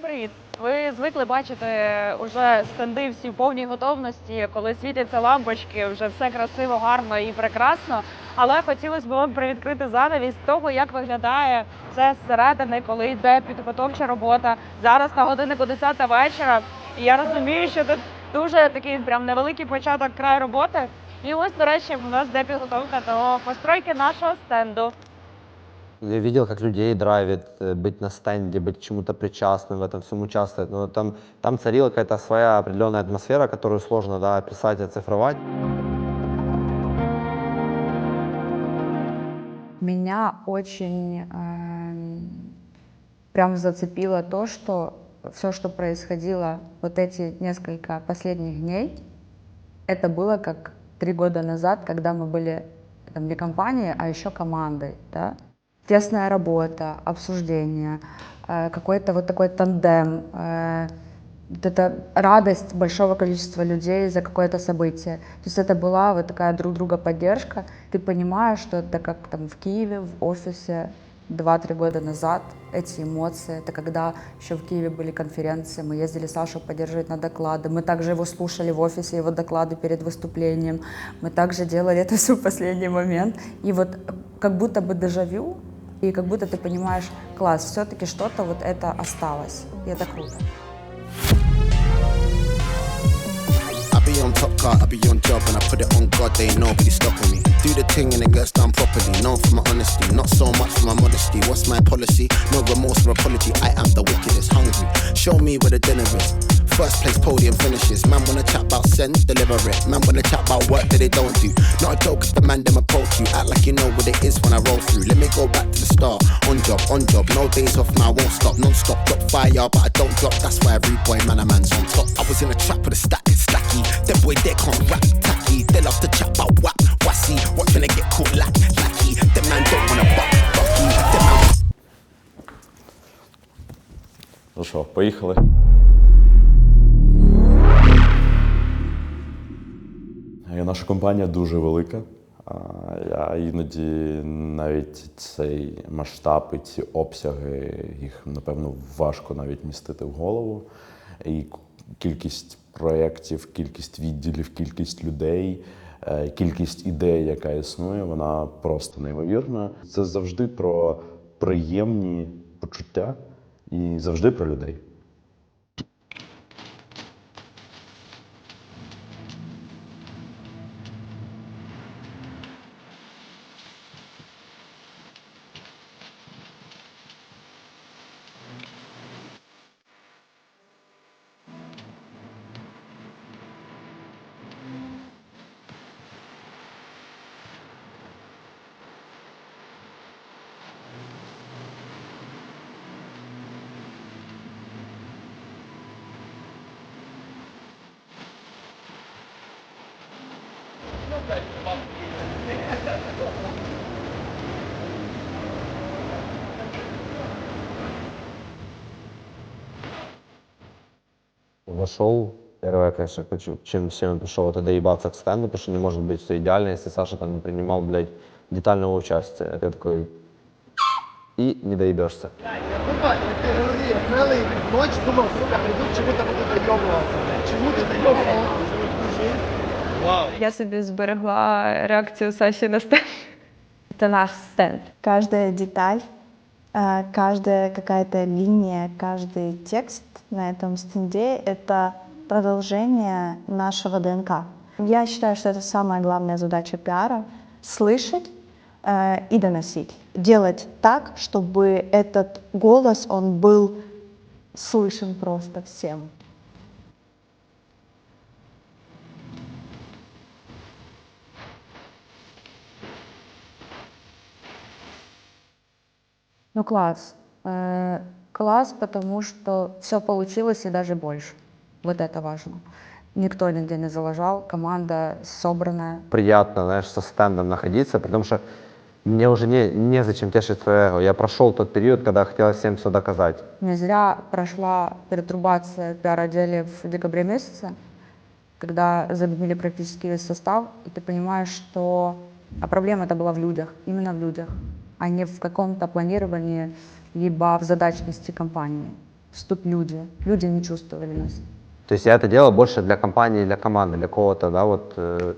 привіт. Ви звикли бачити уже стенди всі в повній готовності, коли світяться лампочки, вже все красиво, гарно і прекрасно. Але хотілося б вам привідкрити занавіс того, як виглядає це зсередини, коли йде підготовча робота. Зараз на годиннику 10 вечора. І я розумію, що тут дуже такий прям невеликий початок край роботи. І ось, до речі, у нас йде підготовка до постройки нашого стенду. Я видел, как людей драйвит э, быть на стенде, быть чему-то причастным, в этом всем участвовать. Но там, там царила какая-то своя определенная атмосфера, которую сложно да, описать, оцифровать. Меня очень эм, прям зацепило то, что все, что происходило вот эти несколько последних дней, это было как три года назад, когда мы были там, не компанией, а еще командой. Да? Тесная работа, обсуждение, э, какой-то вот такой тандем, э, вот эта радость большого количества людей за какое-то событие. То есть это была вот такая друг друга поддержка. Ты понимаешь, что это как там в Киеве, в офисе два-три года назад эти эмоции. Это когда еще в Киеве были конференции, мы ездили Сашу поддерживать на доклады. Мы также его слушали в офисе, его доклады перед выступлением. Мы также делали это все в последний момент. И вот как будто бы дежавю, и как будто ты понимаешь, класс, все-таки что-то вот это осталось. И это круто. On top car, I be on job, and I put it on God, they ain't nobody stopping me. Do the thing and it gets done properly. Known for my honesty, not so much for my modesty. What's my policy? No remorse or apology. I am the wickedest, hungry. Show me where the dinner is. First place podium finishes. Man wanna chat about send, deliver it. Man wanna chat about work that they don't do. Not a joke if the man them approach you. Act like you know what it is when I roll through. Let me go back to the start. On job, on job. No days off, man, I won't stop. Non stop, drop fire, but I don't drop. That's why every boy, man, a man's on top. I was in a trap with a stack, stacky. Them boy, they can't rap, tacky. They love to chat about whack, wassy. Watch when they get caught lack, lackey. Them man don't wanna buck, bucky. Them man Ну що, поїхали? Наша компанія дуже велика. А, іноді навіть цей масштаб і ці обсяги, їх напевно важко навіть містити в голову. І кількість проєктів, кількість відділів, кількість людей, е, кількість ідей, яка існує, вона просто неймовірна. Це завжди про приємні почуття і завжди про людей. Вошел, первое, конечно, хочу, чем всем пришел, это доебаться к стенду, потому что не может быть все идеально, если Саша там не принимал, блядь, детального участия. Это я такой... И не доебешься. Сука, ти говори, я хмелий ночь думав, сука, прийдуть, чому-то буду доєбуватися. Чому ти доєбувався? Вау. Я собі зберегла реакцію Саші на стенд. Це наш стенд. Каждая деталь, э, каждая какая-то линия, каждый текст на этом стенде — это продолжение нашего ДНК. Я считаю, что это самая главная задача пиара — слышать э, и доносить. Делать так, чтобы этот голос, он был слышен просто всем. Ну класс. Э, класс, потому что все получилось и даже больше. Вот это важно. Никто нигде не залажал, команда собранная. Приятно, знаешь, со стендом находиться, потому что мне уже не, незачем тешить свое эго. Я прошел тот период, когда хотелось всем все доказать. Не зря прошла перетрубация пиар-отделе в декабре месяце, когда заменили практически весь состав, и ты понимаешь, что а проблема это была в людях, именно в людях, а не в каком-то планировании, либо в задачности компании. что тут люди. Люди не чувствовали нас. То есть я это делал больше для компании, для команды, для кого-то, да, вот, э,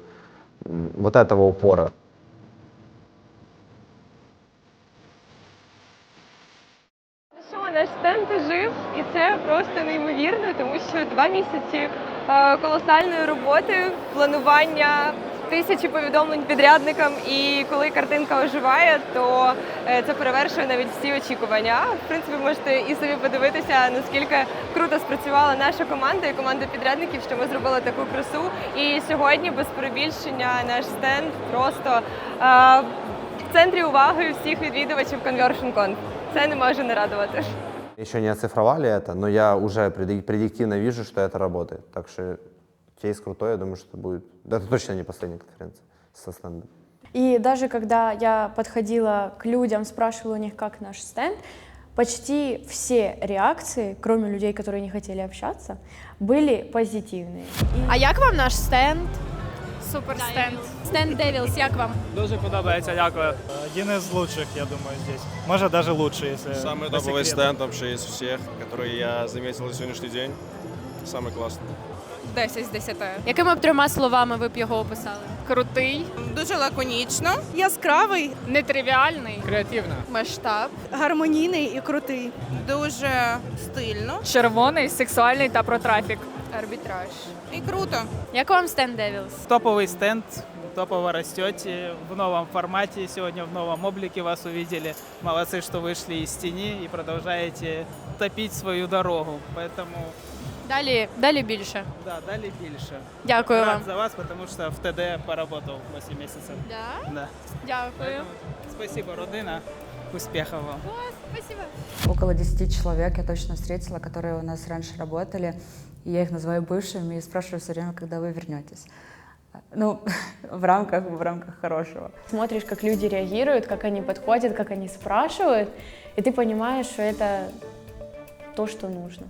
м, вот этого упора. Що наш стенд жив, і це просто неймовірно, тому що два місяці е, колосальної роботи, планування, Тисячі повідомлень підрядникам. І коли картинка оживає, то е, це перевершує навіть всі очікування. В принципі, можете і собі подивитися, наскільки круто спрацювала наша команда і команда підрядників, що ми зробили таку красу. І сьогодні без перебільшення наш стенд просто е, в центрі уваги всіх відвідувачів ConversionConf. Це не може не радувати. Еще не оцифровали это, но я уже преди- предиктивно вижу, что это работает. Так что кейс крутой, я думаю, что будет... Да, это точно не последняя конференция со стендом. И даже когда я подходила к людям, спрашивала у них, как наш стенд, почти все реакции, кроме людей, которые не хотели общаться, были позитивные. И А як вам наш стенд? Супер стенд. Стенд Девілс, як вам? Дуже подобається, дякую. Один из лучших, я думаю, здесь. Может, даже лучший, если Самый по топовый секрету. стенд вообще из всех, который я заметил на сегодняшний день. Самый классный. 10 з 10. Якими б трьома словами ви б його описали? Крутий, Дуже лаконічно, яскравий, нетривіальний, Креативно. масштаб, гармонійний і крутий. Дуже стильно Червоний, сексуальний та про трафік. арбітраж. і круто. Як вам стенд Девілс? Топовый стенд, топово растете, в новом формате, сегодня в новом облике вас увидели. Молодцы, что вышли из тени и продолжаете топить свою дорогу. Поэтому, Далі, далі більше. да, дали больше. Дякую вам. Рад за вас, потому что в ТД поработал 8 месяцев. Да? Да. Дякую. Поэтому спасибо, родина. Успехов вам. Спасибо. Около 10 человек я точно встретила, которые у нас раньше работали. И я их называю бывшими и спрашиваю все время, когда вы вернетесь. Ну, в рамках, в рамках хорошего. смотришь, как люди реагируют, как они подходят, как они спрашивают, и ты понимаешь, что это то, что нужно.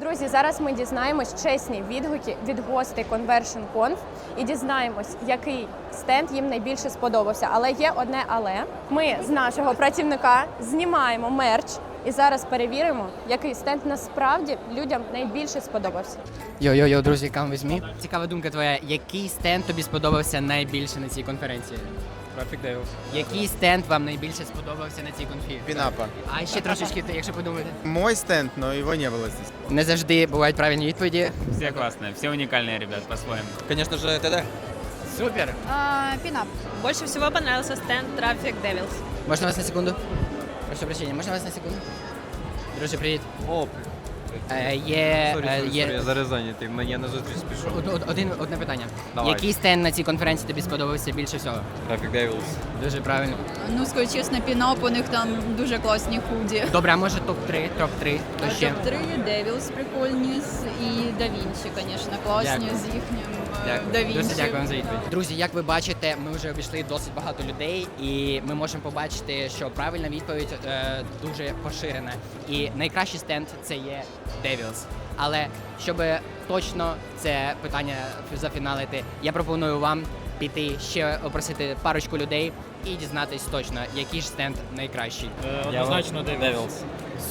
Друзі, зараз ми дізнаємось чесні відгуки від гостей Conversion Conf і дізнаємось, який стенд їм найбільше сподобався. Але є одне але. Ми з нашого працівника знімаємо мерч і зараз перевіримо, який стенд насправді людям найбільше сподобався. Йо-йо-йо, друзі, кам візьмі. Цікава думка твоя. Який стенд тобі сподобався найбільше на цій конференції? Traffic Devils. Який стенд вам найбільше сподобався на цій конфі? Пинапа. А ще трошечки, якщо подумати. Мой стенд, но его не было здесь. Не завжди бувають правильні відповіді. Все классные, все уникальные ребят по-своему. Конечно же, ТД. Супер! Пінап. Більше всього понравился стенд Traffic Devils. Можна вас на секунду? Прошу прощення, можна вас на секунду? Друже, привіт. О, Е, є, е, є зараз зайнятий, мені на зустріч од- од- один, одне питання. Давай. Який стенд на цій конференції тобі сподобався більше всього? Traffic Devils. Дуже правильно. Ну, скажу чесно, пінап, у них там дуже класні худі. Добре, а може топ-3, топ-3, то ще? Топ-3 Девілс прикольні і Да Вінчі, звісно, класні Дякую. з їхнім Дякую. Дуже дякую за відповідь. Друзі, як ви бачите, ми вже обійшли досить багато людей, і ми можемо побачити, що правильна відповідь е, дуже поширена. І найкращий стенд це є Devils. Але щоб точно це питання зафіналити, я пропоную вам піти ще опросити парочку людей і дізнатись точно, який ж стенд найкращий. Однозначно Devils.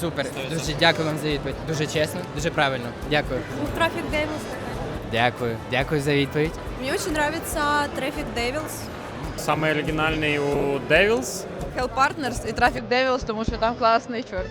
Супер, дуже дякую вам за відповідь. Дуже чесно, дуже правильно. Дякую. Traffic Devils. Дякую, дякую за відповідь. Мені дуже подобається Traffic Devils. Самый оригинальный у Devils. Hell Partners і Traffic Devils, тому що там класний чорт.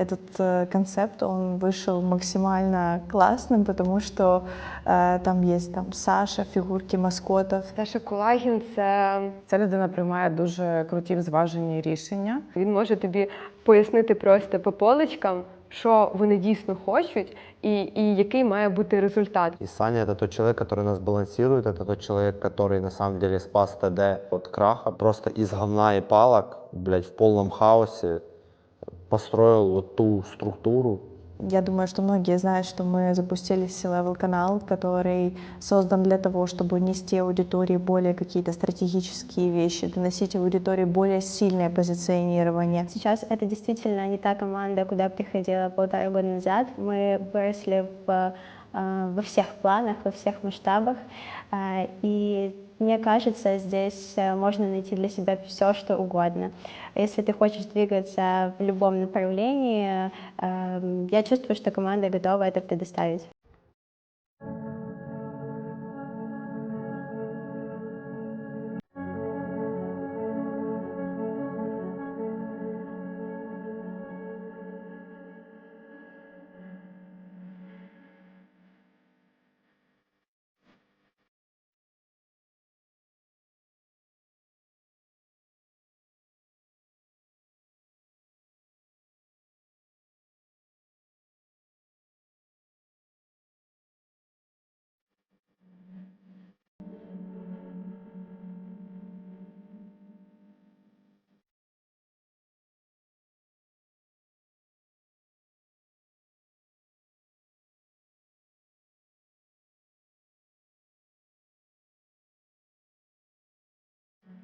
Этот э, концепт, он вышел максимально классным, потому что э, там есть там Саша, фигурки маскотов. Саша Кулагін це Ця людина приймає дуже круті зважені рішення. він може тобі пояснити просто по поличкам, що вони дійсно хочуть, і, і який має бути результат. И Саня это тот человек, который нас балансирует, это тот человек, который на самом деле спас ТД от краха. Просто из говна и палок, блядь, в полном хаосе Построил вот ту структуру, Я думаю, что многие знают, что мы запустили C-Level канал, который создан для того, чтобы нести аудитории более какие-то стратегические вещи, доносить аудитории более сильное позиционирование. Сейчас это действительно не та команда, куда приходила полтора года назад. Мы выросли в, во всех планах, во всех масштабах. Э, И мне кажется, здесь э, можно найти для себя все, что угодно. Если ты хочешь двигаться в любом направлении, э, я чувствую, что команда готова это предоставить.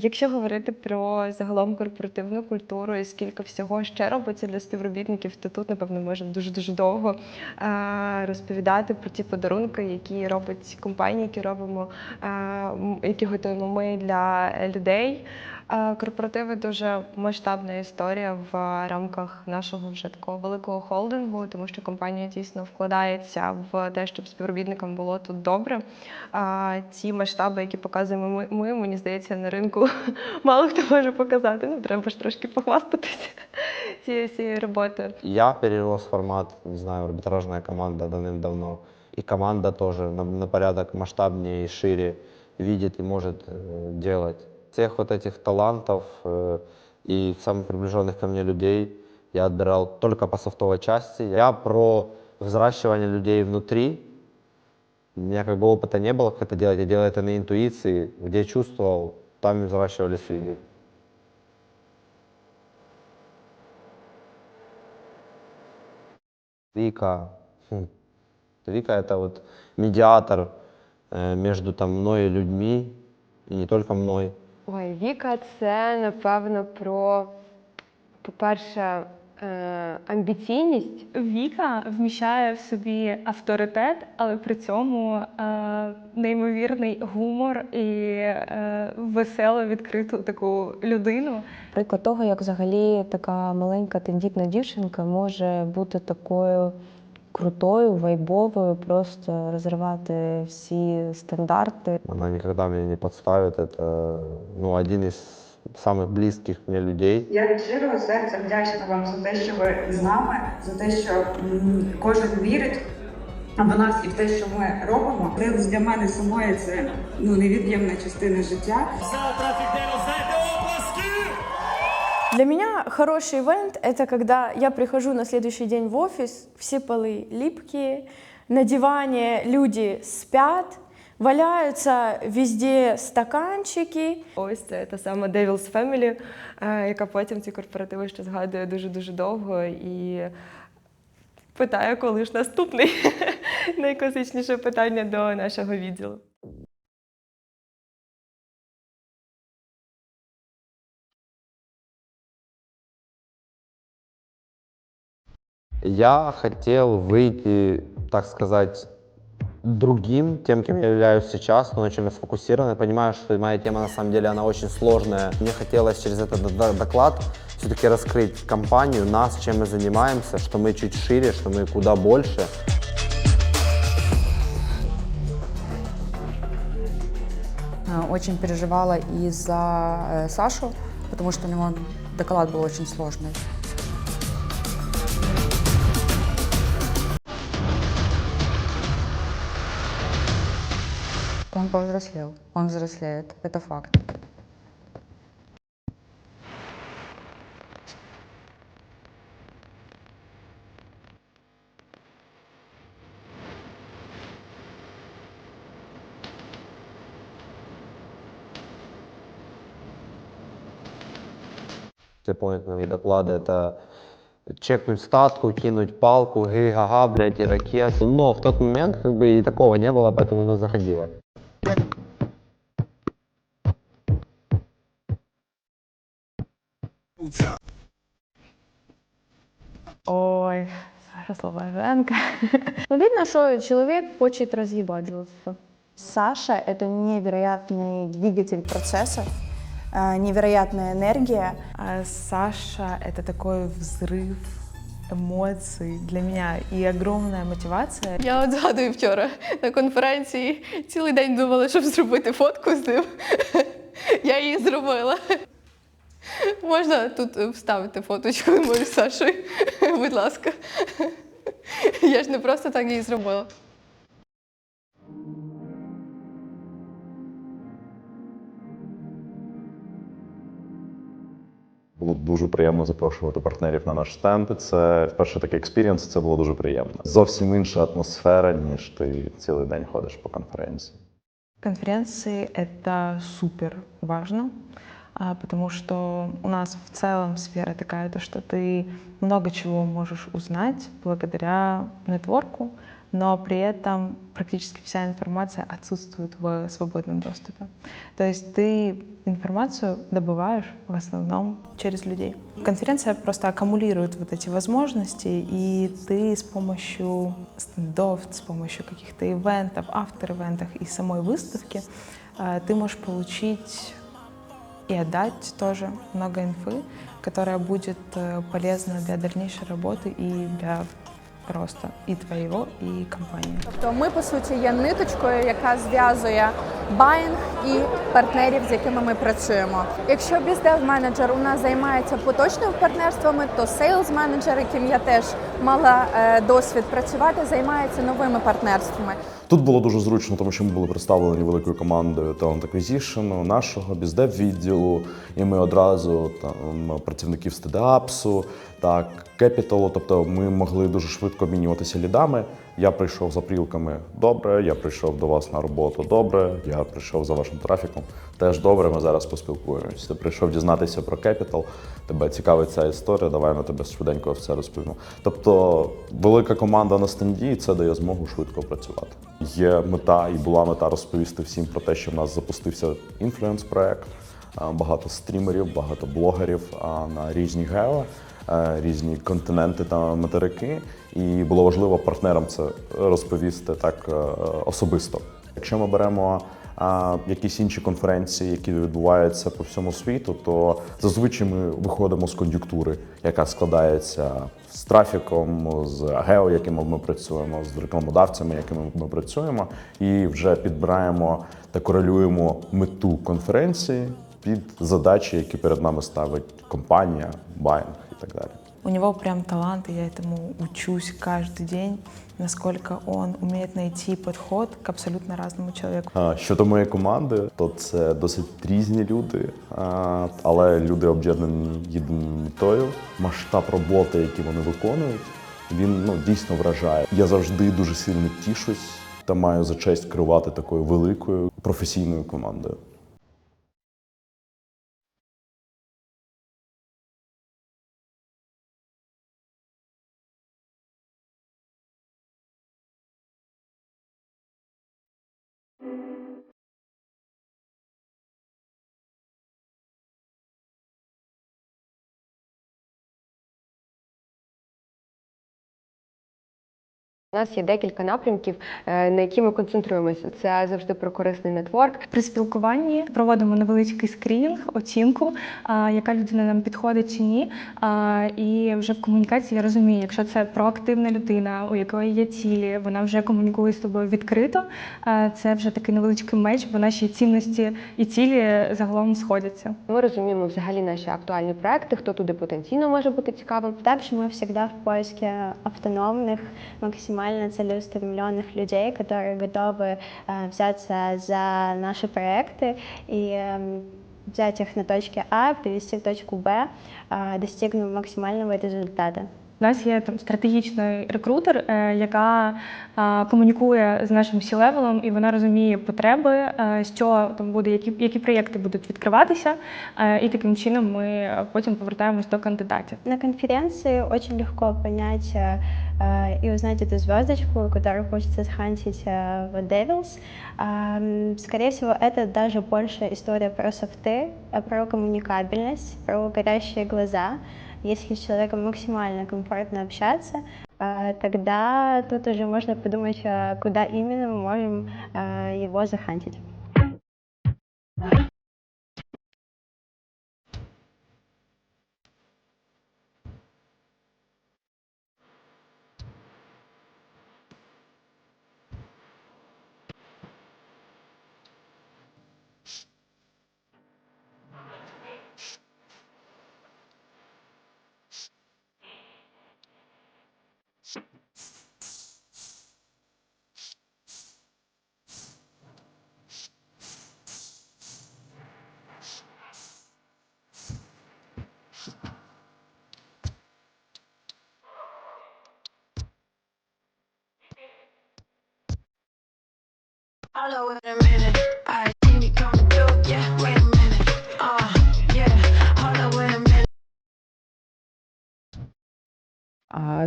Якщо говорити про загалом корпоративну культуру і скільки всього ще робиться для співробітників, то тут, напевно, можна дуже-дуже довго е, розповідати про ті подарунки, які робить компанія, які робимо, е, які готуємо ми для людей. Корпоративи дуже масштабна історія в рамках нашого вже такого великого холдингу, тому що компанія дійсно вкладається в те, щоб співробітникам було тут добре. А ті масштаби, які показуємо ми, мені здається, на ринку мало хто може показати. Ну, треба ж трошки похвастатися цією всією роботою. Я перерос формат, не знаю, арбитражная команда давным-давно. И команда тоже на, на порядок масштабнее и шире видит и может э, делать. Всех вот этих талантов э, и самых приближенных ко мне людей я отбирал только по софтовой части. Я про взращивание людей внутри. У меня как бы опыта не было, как это делать. Я делал это на интуиции, где чувствовал, там и взращивались люди. Вика. хм. Вика это вот медиатор э, между там мной и людьми, и не только мной. Ой, Віка, це напевно про, по-перше, е, амбіційність. Віка вміщає в собі авторитет, але при цьому е, неймовірний гумор і е, веселу, відкриту таку людину. Приклад того, як взагалі така маленька тендітна дівчинка може бути такою крутою, вайбовою, просто розривати всі стандарти. Она никогда меня не подставит. Это ну, один из самых близких мне людей. Я від щирого серця вдячна вам за те, що ви з нами, за те, що кожен вірить в нас і в те, що ми робимо. Це для мене самої це ну невід'ємна частина життя. Для меня хороший ивент — это когда я прихожу на следующий день в офис, все полы липкие, на диване люди спят, валяются везде стаканчики. Ось це та сама Devil's Family, е, яка потім ці корпоративи ще згадує дуже-дуже довго і питає, коли ж наступний найкласичніше питання до нашого відділу. Я хотел выйти, так сказать, другим, тем, кем я являюсь сейчас, но очень сфокусирован. Я понимаю, что моя тема на самом деле она очень сложная. Мне хотелось через этот доклад все-таки раскрыть компанию, нас, чем мы занимаемся, что мы чуть шире, что мы куда больше. Э, Очень переживала и за э, Сашу, потому что у него доклад был очень сложный. Он повзрослел, он взрослеет, это факт. Все поинтные доклады это чекнуть статку, кинуть палку, гы-га-га, блядь, и ракету. Но в тот момент как бы и такого не было, поэтому оно заходило. Ой, Саша Слобоженко. Ну, видно, что человек хочет разъебаться. Саша — это невероятный двигатель процесса, э, невероятная энергия. А Саша — это такой взрыв емоцій для мене і огромна мотивація. Я от згадую вчора на конференції цілий день думала, щоб зробити фотку з ним. Я її зробила. Можна тут вставити фоточку мою Сашою, будь ласка. Я ж не просто так її зробила. Було дуже приємно запрошувати партнерів на наш стенд. Це перший такий експірієнс, це було дуже приємно. Зовсім інша атмосфера, ніж ти цілий день ходиш по конференції. Конференции — это супер важно, потому что у нас в целом сфера такая, то что ты много чего можешь узнать благодаря нетворку, но при этом практически вся информация отсутствует в свободном доступе. То есть ты информацию добываешь в основном через людей. Конференция просто аккумулирует вот эти возможности, и ты с помощью стендов, с помощью каких-то ивентов, автор-ивентов и самой выставки э, ты можешь получить и отдать тоже много инфы, которая будет э, полезна для дальнейшей работы и для роста и твоего, и компании. Тобто ми, по суті, є ниточкою, яка зв'язує баїнг і партнерів, з якими ми працюємо. Якщо біздев-менеджер у нас займається поточними партнерствами, то сейлз-менеджер, яким я теж мала е, досвід працювати, займається новими партнерствами. Тут було дуже зручно, тому що ми були представлені великою командою Talent Acquisition, нашого біздев відділу, і ми одразу там працівників стедапсу, так, кепіталу. Тобто ми могли дуже швидко обмінюватися лідами. Я прийшов за прілками добре, я прийшов до вас на роботу добре, я прийшов за вашим трафіком. Теж добре, ми зараз поспілкуємося. Ти прийшов дізнатися про кепітал, тебе цікавить ця історія, давай ми тебе швиденько все розповімо. Тобто велика команда на стенді, це дає змогу швидко працювати. Є мета і була мета розповісти всім про те, що в нас запустився інфлюенс-проект, багато стрімерів, багато блогерів на різні гео, е, різні континенти та материки. І було важливо партнерам це розповісти так е, особисто. Якщо ми беремо якісь інші конференції, які відбуваються по всьому світу, то зазвичай ми виходимо з кон'юнктури, яка складається з трафіком, з гео, якими ми працюємо, з рекламодавцями, якими ми працюємо, і вже підбираємо та корелюємо мету конференції під задачі, які перед нами ставить компанія, байнг і так далі. У него прям талант, и я этому учусь каждый день, насколько он умеет найти подход к абсолютно разному человеку. Щодо моєї команди, то це досить різні люди, але люди об'єднані єдиною метою. Масштаб роботи, які вони виконують, він ну дійсно вражає. Я завжди дуже сильно тішусь та маю за честь керувати такою великою професійною командою. У нас є декілька напрямків, е, на які ми концентруємося. Це завжди про корисний нетворк. При спілкуванні проводимо невеличкий скрінінг, оцінку, яка людина нам підходить чи ні. І вже в комунікації я розумію, якщо це проактивна людина, у якої є цілі, вона вже комунікує з тобою відкрито. Це вже такий невеличкий меч, бо наші цінності і цілі загалом сходяться. Ми розуміємо взагалі наші актуальні проекти, хто туди потенційно може бути цікавим. Также мы всегда в поиске автономных, максимально целеустремленных людей, которые готовы э, взяться за наши проекты и эм, взять их на точке А, привести в точку Б, э, достигнув максимального результата. У нас є там стратегічний рекрутер, е, яка е, комунікує з нашим сі-левелом, і вона розуміє потреби, е, що там буде, які, які проєкти будуть відкриватися, е, і таким чином ми потім повертаємось до кандидатів. На конференции очень легко понять э, э, и узнать эту звездочку, которую хочется схантить э, в Devils. Скорее всего, это даже больше история про софты, э, про коммуникабельность, про горящие глаза. Если с человеком максимально комфортно общаться, э, тогда тут уже можно подумать, э, куда именно мы можем э, его захантить.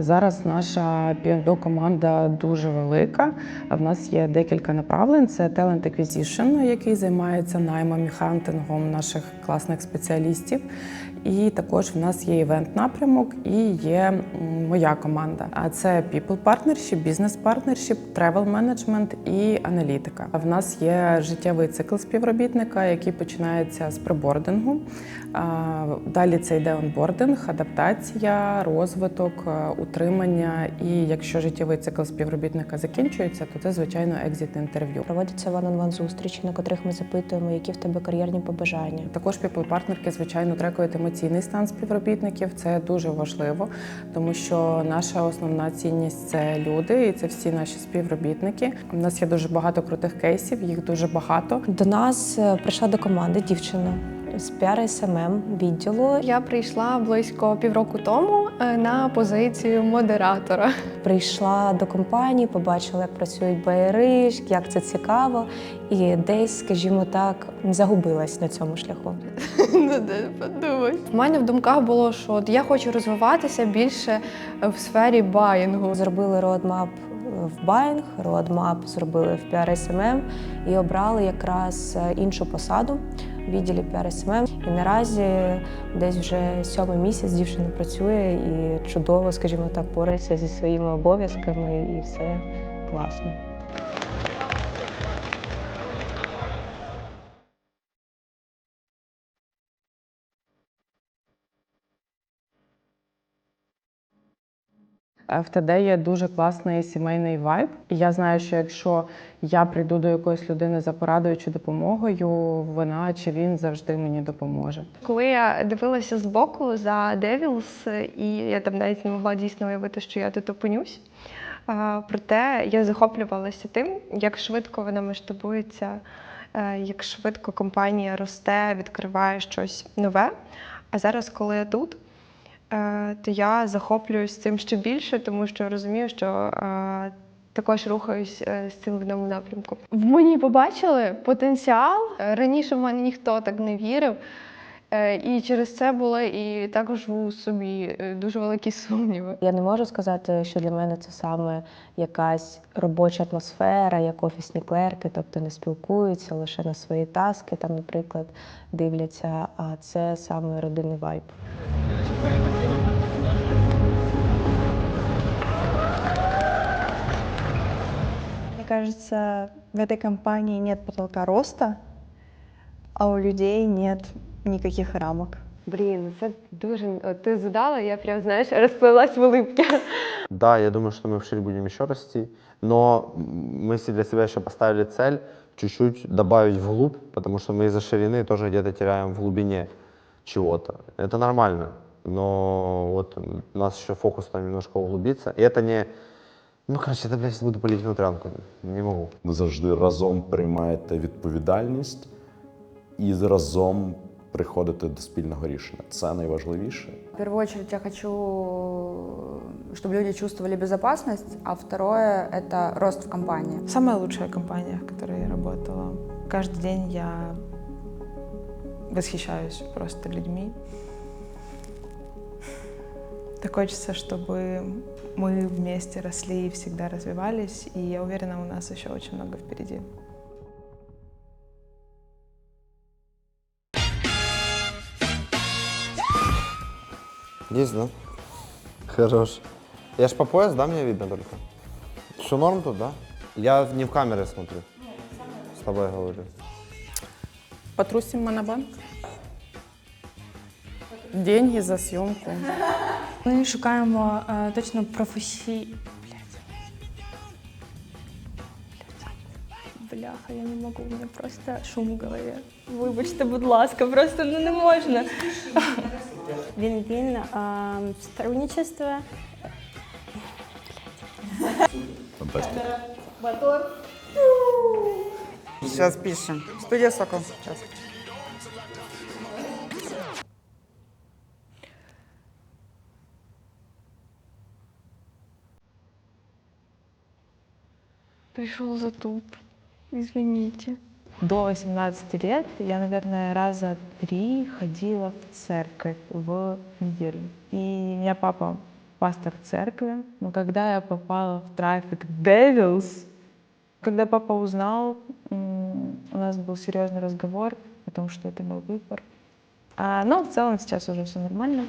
Зараз наша команда дуже велика. В нас є декілька направлень. Це Talent Acquisition, який займається наймом і хантингом наших класних спеціалістів. І також в нас є івент напрямок і є моя команда. А це People Partnership, Business Partnership, Travel Management і аналітика. В нас є життєвий цикл співробітника, який починається з прибордингу. Далі це йде онбординг, адаптація, розвиток, е, утримання. І якщо життєвий цикл співробітника закінчується, то це звичайно екзит інтерв'ю. Проводяться ван-он-ван зустрічі, на котрих ми запитуємо, які в тебе кар'єрні побажання. Також піплпартнерки, звичайно, трекують емоційний стан співробітників. Це дуже важливо, тому що наша основна цінність це люди, і це всі наші співробітники. У нас є дуже багато крутих кейсів, їх дуже багато. До нас е, прийшла до команди дівчина з піар СММ відділу. Я прийшла близько півроку тому е, на позицію модератора. Прийшла до компанії, побачила, як працюють байери, як це цікаво, і десь, скажімо так, загубилась на цьому шляху. Ну, де подумай. У мене в думках було, що я хочу розвиватися більше в сфері баїнгу. Зробили роадмап в Buying, роадмап зробили в PR SMM і обрали якраз е, іншу посаду в відділі PR І наразі десь вже сьомий місяць дівчина працює і чудово, скажімо так, порається зі своїми обов'язками, і все класно. В ТД є дуже класний сімейний вайб. І я знаю, що якщо я прийду до якоїсь людини за порадою чи допомогою, вона чи він завжди мені допоможе. Коли я дивилася збоку за Devils, і я там навіть не могла дійсно уявити, що я тут опинюсь. Проте я захоплювалася тим, як швидко вона масштабується, е, як швидко компанія росте, відкриває щось нове. А зараз, коли я тут, то я захоплююсь цим ще більше, тому що розумію, що е, також рухаюсь е, з цим в одному напрямку. В мені побачили потенціал. Е, Раніше в мене ніхто так не вірив. Е, І через це були і також у собі е, дуже великі сумніви. Я не можу сказати, що для мене це саме якась робоча атмосфера, як офісні клерки, тобто не спілкуються лише на свої таски, там, наприклад, дивляться, а це саме родинний вайб. кажется, в этой компании нет потолка роста, а у людей нет никаких рамок. Блін, це дуже. От ти задала, я прям знаєш, розпливлась в улыбці. Да, я думаю, что мы вширь будем еще расти, но мы себе для себя еще поставили цель чуть-чуть добавить вглубь, потому что мы из-за ширины тоже где-то теряем в глубине чего-то. Это нормально, но вот у нас еще фокус там немножко углубиться. И это не... Ну, короче, это, блядь, буду полить внутрянку. Не могу. Ви завжди разом приймаєте відповідальність і разом приходите до спільного рішення. Це найважливіше. В первую очередь я хочу, чтобы люди чувствовали безопасность, а второе — это рост в компании. Самая лучшая компания, в которой я работала. Каждый день я восхищаюсь просто людьми. Так хочется, чтобы мы вместе росли и всегда развивались, и я уверена, у нас еще очень много впереди. Есть, да? Хорош. Я ж по пояс, да, мне видно только? Что норм тут, да? Я не в камеры смотрю. С тобой говорю. Потрусим Монобанк. Деньги за съемку. Ми шукаємо е, точно професій. Бляха, я не можу, у мене просто шум в голові. Вибачте, будь ласка, просто ну не можна. Вин-вин, эм, сотрудничество. Фантастика. Сейчас пишем. Студия Сокол. Сейчас. Пришел затуп. Извините. До 18 лет я, наверное, раза три ходила в церковь в неделю. И у меня папа пастор церкви. Но когда я попала в трафик Devils, когда папа узнал, у нас был серьезный разговор о том, что это мой выбор. А, но в целом сейчас уже все нормально.